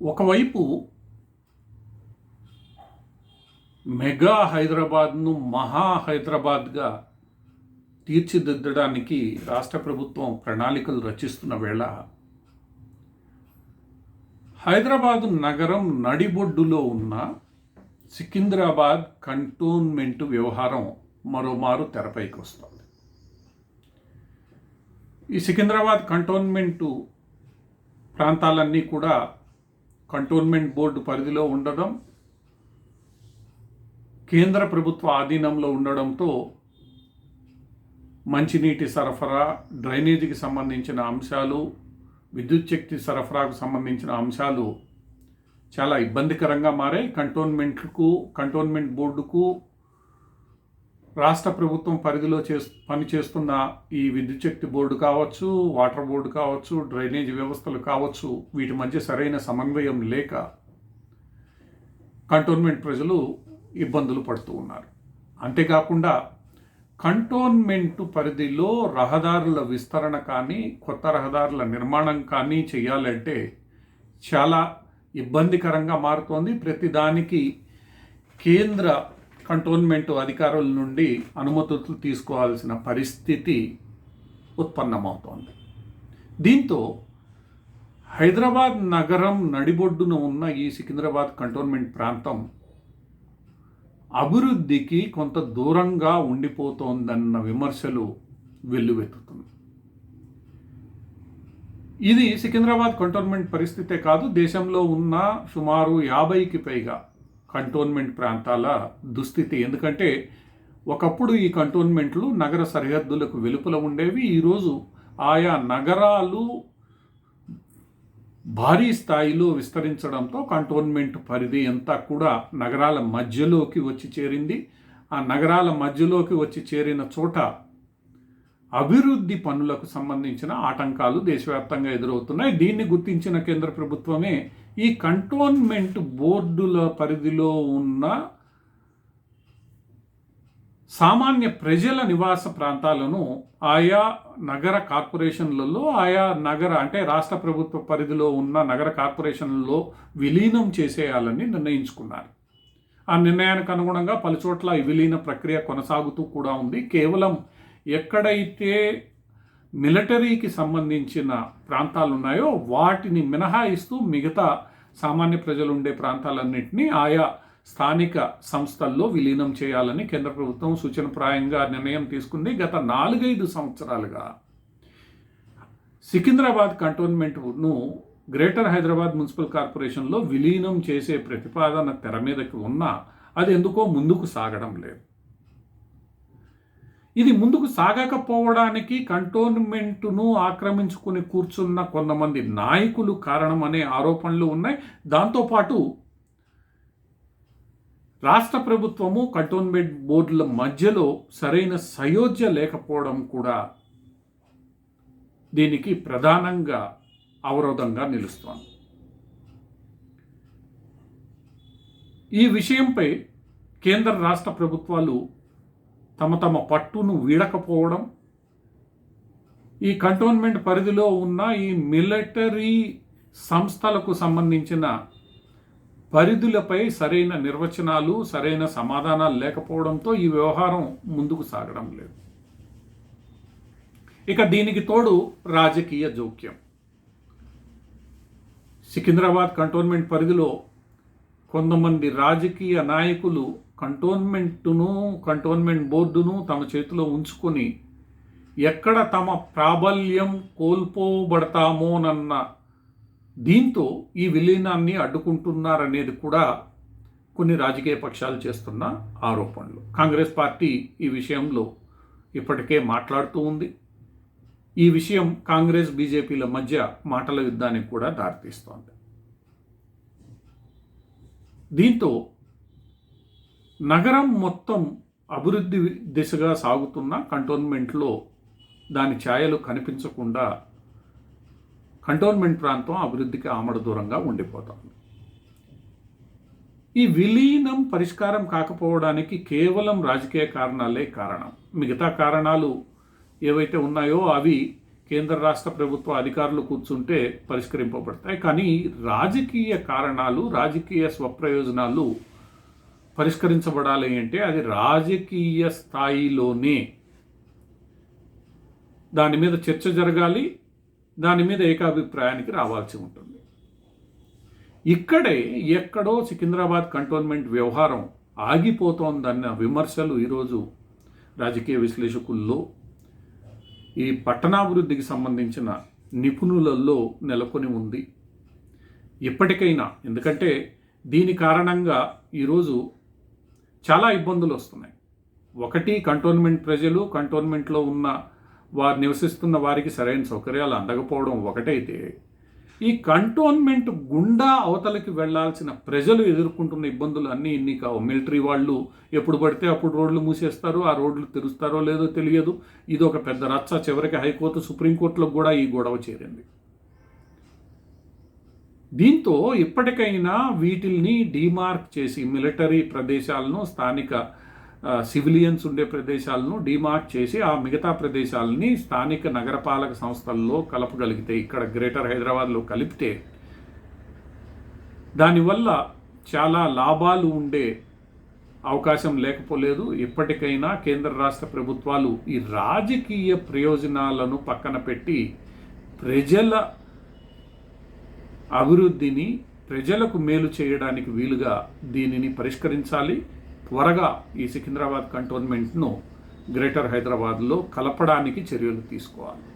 ఒకవైపు మెగా హైదరాబాద్ను మహా హైదరాబాద్గా తీర్చిదిద్దడానికి రాష్ట్ర ప్రభుత్వం ప్రణాళికలు రచిస్తున్న వేళ హైదరాబాదు నగరం నడిబొడ్డులో ఉన్న సికింద్రాబాద్ కంటోన్మెంట్ వ్యవహారం మరోమారు తెరపైకి వస్తుంది. ఈ సికింద్రాబాద్ కంటోన్మెంటు ప్రాంతాలన్నీ కూడా కంటోన్మెంట్ బోర్డు పరిధిలో ఉండడం కేంద్ర ప్రభుత్వ ఆధీనంలో ఉండడంతో మంచినీటి సరఫరా డ్రైనేజీకి సంబంధించిన అంశాలు విద్యుత్ శక్తి సరఫరాకు సంబంధించిన అంశాలు చాలా ఇబ్బందికరంగా మారాయి. కంటోన్మెంట్కు కంటోన్మెంట్ బోర్డుకు రాష్ట్ర ప్రభుత్వం పరిధిలో చే పనిచేస్తున్న ఈ విద్యుత్ శక్తి బోర్డు కావచ్చు వాటర్ బోర్డు కావచ్చు డ్రైనేజ్ వ్యవస్థలు కావచ్చు వీటి మధ్య సరైన సమన్వయం లేక కంటోన్మెంట్ ప్రజలు ఇబ్బందులు పడుతూ ఉన్నారు. అంతేకాకుండా కంటోన్మెంట్ పరిధిలో రహదారుల విస్తరణ కానీ కొత్త రహదారుల నిర్మాణం కానీ చేయాలంటే చాలా ఇబ్బందికరంగా మారుతోంది. ప్రతిదానికి కేంద్ర కంటోన్మెంట్ అధికారుల నుండి అనుమతులు తీసుకోవాల్సిన పరిస్థితి ఉత్పన్నమవుతోంది. దీంతో హైదరాబాద్ నగరం నడిబొడ్డున ఉన్న ఈ సికింద్రాబాద్ కంటోన్మెంట్ ప్రాంతం అభివృద్ధికి కొంత దూరంగా ఉండిపోతోందన్న విమర్శలు వెల్లువెత్తుతుంది ఇది సికింద్రాబాద్ కంటోన్మెంట్ పరిస్థితే కాదు దేశంలో ఉన్న సుమారు యాభైకి పైగా కంటోన్మెంట్ ప్రాంతాల దుస్థితి. ఎందుకంటే ఒకప్పుడు ఈ కంటోన్మెంట్లు నగర సరిహద్దులకు వెలుపల ఉండేవి. ఈరోజు ఆయా నగరాలు భారీ స్థాయిలో విస్తరించడంతో కంటోన్మెంట్ పరిధి అంతా కూడా నగరాల మధ్యలోకి వచ్చి చేరింది. ఆ నగరాల మధ్యలోకి వచ్చి చేరిన చోట అభివృద్ధి పనులకు సంబంధించిన ఆటంకాలు దేశవ్యాప్తంగా ఎదురవుతున్నాయి. దీన్ని గుర్తించిన కేంద్ర ప్రభుత్వమే ఈ కంటోన్మెంట్ బోర్డుల పరిధిలో ఉన్న సామాన్య ప్రజల నివాస ప్రాంతాలను ఆయా నగర కార్పొరేషన్లలో ఆయా నగర అంటే రాష్ట్ర ప్రభుత్వ పరిధిలో ఉన్న నగర కార్పొరేషన్లలో విలీనం చేసేయాలని నిర్ణయించుకున్నారు. ఆ నిర్ణయానికి అనుగుణంగా పలుచోట్ల ఈ విలీన ప్రక్రియ కొనసాగుతూ కూడా ఉంది. కేవలం ఎక్కడైతే మిలిటరీకి సంబంధించిన ప్రాంతాలు ఉన్నాయో వాటిని మినహాయిస్తూ మిగతా సామాన్య ప్రజలు ఉండే ప్రాంతాలన్నింటినీ ఆయా స్థానిక సంస్థల్లో విలీనం చేయాలని కేంద్ర ప్రభుత్వం సూచనప్రాయంగా నిర్ణయం తీసుకుంది. గత నాలుగైదు సంవత్సరాలుగా సికింద్రాబాద్ కంటోన్మెంట్ను గ్రేటర్ హైదరాబాద్ మున్సిపల్ కార్పొరేషన్లో విలీనం చేసే ప్రతిపాదన తెర మీదకి ఉన్నా అది ఎందుకో ముందుకు సాగడం లేదు. ఇది ముందుకు సాగకపోవడానికి కంటోన్మెంట్ను ఆక్రమించుకుని కూర్చున్న కొంతమంది నాయకులు కారణం అనే ఆరోపణలు ఉన్నాయి. దాంతోపాటు రాష్ట్ర ప్రభుత్వము కంటోన్మెంట్ బోర్డుల మధ్యలో సరైన సయోధ్య లేకపోవడం కూడా దీనికి ప్రధానంగా అవరోధంగా నిలుస్తోంది. ఈ విషయంపై కేంద్ర రాష్ట్ర ప్రభుత్వాలు తమ తమ పట్టును వీడకపోవడం ఈ కంటోన్మెంట్ పరిధిలో ఉన్న ఈ మిలిటరీ సంస్థలకు సంబంధించిన పరిధులపై సరైన నిర్వచనాలు సరైన సమాధానాలు లేకపోవడంతో ఈ వ్యవహారం ముందుకు సాగడం లేదు. ఇక దీనికి తోడు రాజకీయ జోక్యం. సికింద్రాబాద్ కంటోన్మెంట్ పరిధిలో కొంతమంది రాజకీయ నాయకులు కంటోన్మెంట్ను కంటోన్మెంట్ బోర్డును తమ చేతిలో ఉంచుకొని ఎక్కడ తమ ప్రాబల్యం కోల్పోబడతామోనన్న దీంతో ఈ విలీనాన్ని అడ్డుకుంటున్నారనేది కూడా కొన్ని రాజకీయ పక్షాలు చేస్తున్న ఆరోపణలు. కాంగ్రెస్ పార్టీ ఈ విషయంలో ఇప్పటికే మాట్లాడుతూ ఉంది. ఈ విషయం కాంగ్రెస్ బీజేపీల మధ్య మాటల యుద్ధానికి కూడా దారితీస్తోంది. దీంతో నగరం మొత్తం అభివృద్ధి దిశగా సాగుతున్న కంటోన్మెంట్లో దాని ఛాయలు కనిపించకుండా కంటోన్మెంట్ ప్రాంతం అభివృద్ధికి ఆమడ దూరంగా ఉండిపోతుంది. ఈ విలీనం పరిష్కారం కాకపోవడానికి కేవలం రాజకీయ కారణాలే కారణం. మిగతా కారణాలు ఏవైతే ఉన్నాయో అవి కేంద్ర రాష్ట్ర ప్రభుత్వ అధికారులు కూర్చుంటే పరిష్కరింపబడతాయి. కానీ రాజకీయ కారణాలు రాజకీయ స్వప్రయోజనాలు పరిష్కరించబడాలి అంటే అది రాజకీయ స్థాయిలోనే. దాని మీద చర్చ జరగాలి దాని మీద ఏకాభిప్రాయానికి రావాల్సి ఉంటుంది. ఇక్కడే ఎక్కడో సికింద్రాబాద్ కంటోన్మెంట్ వ్యవహారం ఆగిపోతోందన్న విమర్శలు ఈరోజు రాజకీయ విశ్లేషకుల్లో ఈ పట్టణాభివృద్ధికి సంబంధించిన నిపుణులలో నెలకొని ఉంది. ఇప్పటికైనా ఎందుకంటే దీని కారణంగా ఈరోజు చాలా ఇబ్బందులు వస్తున్నాయి. ఒకటి కంటోన్మెంట్ ప్రజలు కంటోన్మెంట్లో ఉన్న వారు నివసిస్తున్న వారికి సరైన సౌకర్యాలు అందకపోవడం ఒకటైతే ఈ కంటోన్మెంట్ గుండా అవతలకి వెళ్ళాల్సిన ప్రజలు ఎదుర్కొంటున్న ఇబ్బందులు అన్నీ ఇన్ని కావు. మిలిటరీ వాళ్ళు ఎప్పుడు పడితే అప్పుడు రోడ్లు మూసేస్తారు ఆ రోడ్లు తెరుస్తారో లేదో తెలియదు. ఇది ఒక పెద్ద రచ్చ. చివరికి హైకోర్టు సుప్రీంకోర్టులో కూడా ఈ గొడవ చేరింది. దీంతో ఇప్పటికైనా వీటిల్ని డీమార్క్ చేసి మిలిటరీ ప్రదేశాలను స్థానిక సివిలియన్స్ ఉండే ప్రదేశాలను డిమార్క్ చేసి ఆ మిగతా ప్రదేశాలని స్థానిక నగరపాలక సంస్థల్లో కలపగలిగితే ఇక్కడ గ్రేటర్ హైదరాబాద్లో కలిపితే దానివల్ల చాలా లాభాలు ఉండే అవకాశం లేకపోలేదు. ఇప్పటికైనా కేంద్ర రాష్ట్ర ప్రభుత్వాలు ఈ రాజకీయ ప్రయోజనాలను పక్కన పెట్టి ప్రజల అభివృద్ధిని ప్రజలకు మేలు చేయడానికి వీలుగా దీనిని పరిష్కరించాలి. త్వరగా ఈ సికింద్రాబాద్ కంటోన్మెంట్ను గ్రేటర్ హైదరాబాద్లో కలపడానికి చర్యలు తీసుకోవాలి.